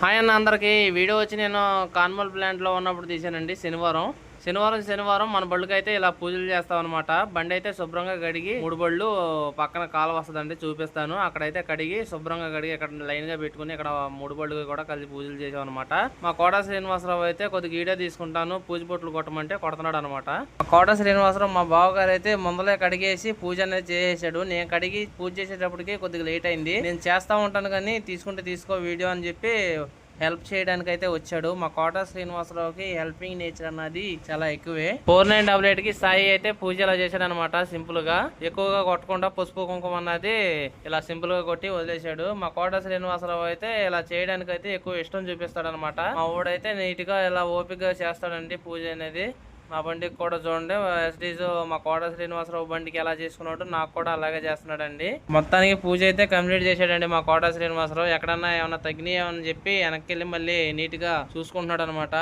Hi అన్న అందరికీ. ఈ వీడియో వచ్చి నేను కాన్మల్ ప్లాంట్లో ఉన్నప్పుడు తీసానండి శనివారం. శనివారం శనివారం మన బళ్ళకి అయితే ఇలా పూజలు చేస్తాం అనమాట బండి అయితే శుభ్రంగా కడిగి మూడు బళ్ళు పక్కన కాలు వస్తుందండి చూపిస్తాను. అక్కడైతే కడిగి శుభ్రంగా కడిగి ఇక్కడ లైన్గా పెట్టుకుని ఇక్కడ మూడు బళ్ళు కూడా కలిసి పూజలు చేసాం అనమాట మా కోట శ్రీనివాసరావు అయితే కొద్దిగా వీడియో తీసుకుంటాను పూజ బొట్లు కొట్టమంటే కొడుతున్నాడు అనమాట మా కోట శ్రీనివాసరావు మా బావగారు అయితే ముందలే కడిగేసి పూజ అనేది చేసేసాడు. నేను కడిగి పూజ చేసేటప్పటికి కొద్దిగా లేట్ అయింది. నేను చేస్తా ఉంటాను కానీ తీసుకుంటే తీసుకో వీడియో అని చెప్పి హెల్ప్ చేయడానికి అయితే వచ్చాడు. మా కోట శ్రీనివాసరావుకి హెల్పింగ్ నేచర్ అన్నది చాలా ఎక్కువే. ఫోర్ నైన్ డబల్ ఎయిట్కి సాయి అయితే పూజలా చేశాడు అనమాట సింపుల్గా ఎక్కువగా కొట్టకుండా పసుపు కుంకుమ అన్నది ఇలా సింపుల్గా కొట్టి వదిలేశాడు. మా కోట శ్రీనివాసరావు అయితే ఇలా చేయడానికి అయితే ఎక్కువ ఇష్టం చూపిస్తాడు అనమాట మా ఊడైతే నీట్గా ఇలా ఓపిక గా చేస్తాడండి పూజ అనేది. మా బండికి కూడా చూడండి ఎస్డీస్ మా కోట శ్రీనివాసరావు బండికి ఎలా చేసుకున్నాడు నాకు కూడా అలాగే చేస్తున్నాడండి. మొత్తానికి పూజ అయితే కంప్లీట్ చేశాడండి మా కోట శ్రీనివాసరావు. ఎక్కడన్నా ఏమన్నా తగ్గినాయని చెప్పి వెనక్కి వెళ్ళి మళ్ళీ నీట్గా చూసుకుంటున్నాడు అనమాట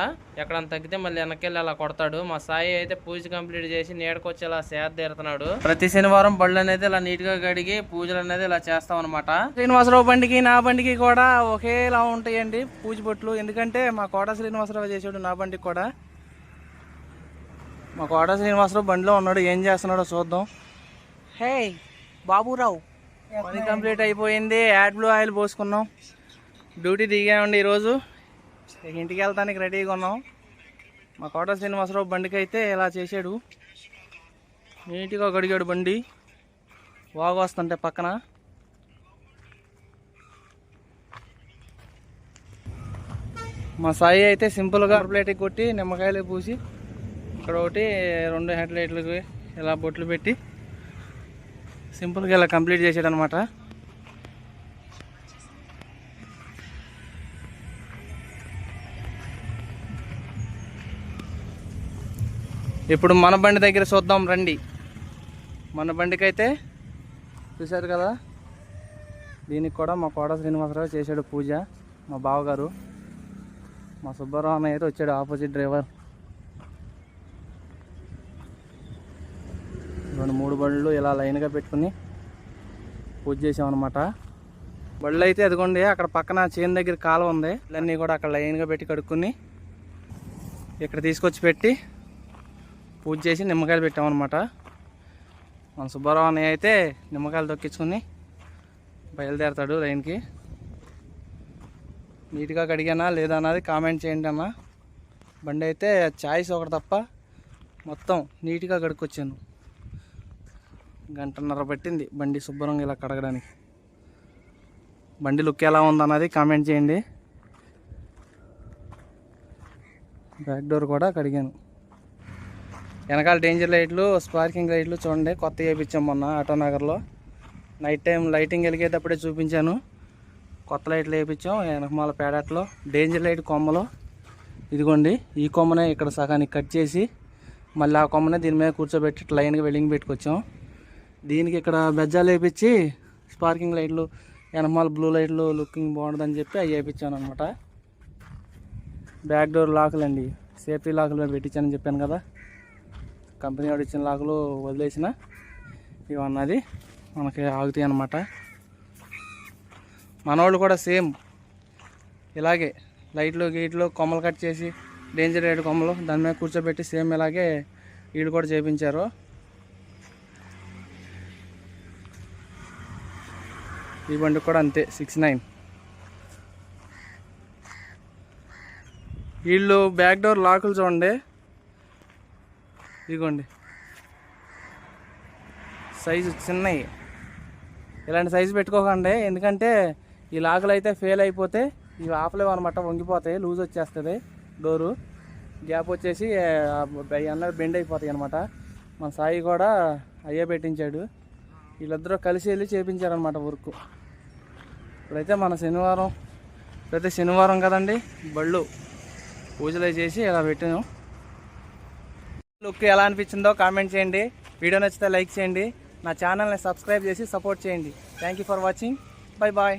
ఎక్కడన్నా తగ్గితే మళ్ళీ వెనక్కి వెళ్ళి అలా కొడతాడు. మా సాయి అయితే పూజ కంప్లీట్ చేసి నీడకొచ్చి ఇలా సేద తీరుతున్నాడు. ప్రతి శనివారం బళ్ళు అనేది ఇలా నీట్గా కడిగి పూజలు అనేది ఇలా చేస్తాం అనమాట. శ్రీనివాసరావు బండికి నా బండికి కూడా ఒకేలా ఉంటాయండి పూజ బొట్లు. ఎందుకంటే మా కోట శ్రీనివాసరావు చేసాడు నా బండికి కూడా. మా కోట శ్రీనివాసరావు బండిలో ఉన్నాడు ఏం చేస్తున్నాడో చూద్దాం. హే బాబురావు. పని కంప్లీట్ అయిపోయింది యాడ్ బ్లూ ఆయిల్ పోసుకున్నాం. డ్యూటీ దిగామండి ఈరోజు. ఇంటికి వెళ్తానికి రెడీగా ఉన్నాం. మా కోట శ్రీనివాసరావు బండికి అయితే ఇలా చేశాడు. నీట్గా కడిగాడు బండి. వాగు వస్తుంటే పక్కన. మా సాయి అయితే సింపుల్గా ప్లేట్కి కొట్టి నిమ్మకాయలు పూసి ఇక్కడ ఒకటి రెండు హెడ్ లైట్లకి ఇలా బొట్లు పెట్టి సింపుల్గా ఇలా కంప్లీట్ చేసాడు అనమాట ఇప్పుడు మన బండి దగ్గర చూద్దాం రండి. మన బండికి అయితే చూశారు కదా? దీనికి కూడా మా కోడ శ్రీనివాసరావు చేశాడు పూజ మా బావగారు. మా సుబ్బారావు అన్న అయితే వచ్చాడు ఆపోజిట్ డ్రైవర్ రెండు మూడు బళ్ళు ఇలా లైన్గా పెట్టుకుని పూజ చేసామన్నమాట బళ్ళు అయితే అదిగోండి అక్కడ పక్కన చేను దగ్గర కాలువ ఉంది. ఇవన్నీ కూడా అక్కడ లైన్గా పెట్టి కడుక్కుని ఇక్కడ తీసుకొచ్చి పెట్టి పూజ చేసి నిమ్మకాయలు పెట్టామన్నమాట. మన సుబ్బారావు అన్నయ్య అయితే నిమ్మకాయలు తొక్కించుకుని బయలుదేరతాడు లైన్కి. నీట్గా కడిగానా లేదా అన్నది కామెంట్ చేయండి అన్న. బండి అయితే ఛాయిస్ ఒకటి తప్ప మొత్తం నీట్గా కడుక్కొచ్చాను. గంటన్నర పట్టింది బండి శుభ్రంగా ఇలా కడగడానికి. బండి లుక్ ఎలా ఉందన్నది కామెంట్ చేయండి. బ్యాక్ డోర్ కూడా కడిగాను. వెనకాల డేంజర్ లైట్లు స్పార్కింగ్ లైట్లు చూడండి కొత్త వేయించాం మొన్న ఆటోనగర్లో నైట్ టైం లైటింగ్ వెలిగేటప్పుడే చూపించాను. కొత్త లైట్లు వేయించాం వెనకమాల పేడట్లో డేంజర్ లైట్ కొమ్మలో. ఇదిగోండి ఈ కొమ్మనే ఇక్కడ సగానికి కట్ చేసి మళ్ళీ ఆ కొమ్మనే దీని మీద కూర్చోబెట్టి ఇట్లా లైన్గా వెల్డింగ్ పెట్టుకొచ్చాం. దీనికి ఇక్కడ బెజ్జాలు వేయించి స్పార్కింగ్ లైట్లు వెనకమాల బ్లూ లైట్లు లుకింగ్ బాగుంటుందని చెప్పి అవి వేయించాను అనమాట బ్యాక్ డోర్ లాకులు అండి. సేఫ్టీ లాకులు మీద పెట్టించానని చెప్పాను కదా. కంపెనీ వాడు ఇచ్చిన లాకులు వదిలేసిన. ఇవన్నది మనకి ఆగుతాయి అనమాట మనవాళ్ళు కూడా సేమ్. ఇలాగే లైట్లు గీట్లు కొమ్మలు కట్ చేసి డేంజర్ రేట్ కొమ్మలు దాని మీద కూర్చోబెట్టి సేమ్ ఇలాగే వీళ్ళు కూడా చేపించారు. ఈ బండి కూడా అంతే సిక్స్ నైన్ వీళ్ళు బ్యాక్ డోర్ లాకులు చూడండి. ఇదిగోండి. సైజు చిన్నవి ఇలాంటి సైజు పెట్టుకోకండి. ఎందుకంటే ఈ లాకులు అయితే ఫెయిల్ అయిపోతే ఇవి ఆపలేవు అనమాట వంగిపోతాయి లూజ్ వచ్చేస్తుంది డోరు గ్యాప్ వచ్చేసి అన్నవి బెండ్ అయిపోతాయి అనమాట మన సాయి కూడా అయ్యే పెట్టించాడు. వీళ్ళిద్దరూ కలిసి వెళ్ళి చేపించారనమాట వర్క్ ఇప్పుడైతే మన శనివారం ప్రతి శనివారం కదండి బళ్ళు పూజలు చేసి ఇలా పెట్టాను. లుక్ ఎలా అనిపించిందో కామెంట్ చేయండి. వీడియో నచ్చితే లైక్ చేయండి. నా ఛానల్ని సబ్స్క్రైబ్ చేసి సపోర్ట్ చేయండి. Thank you for watching bye bye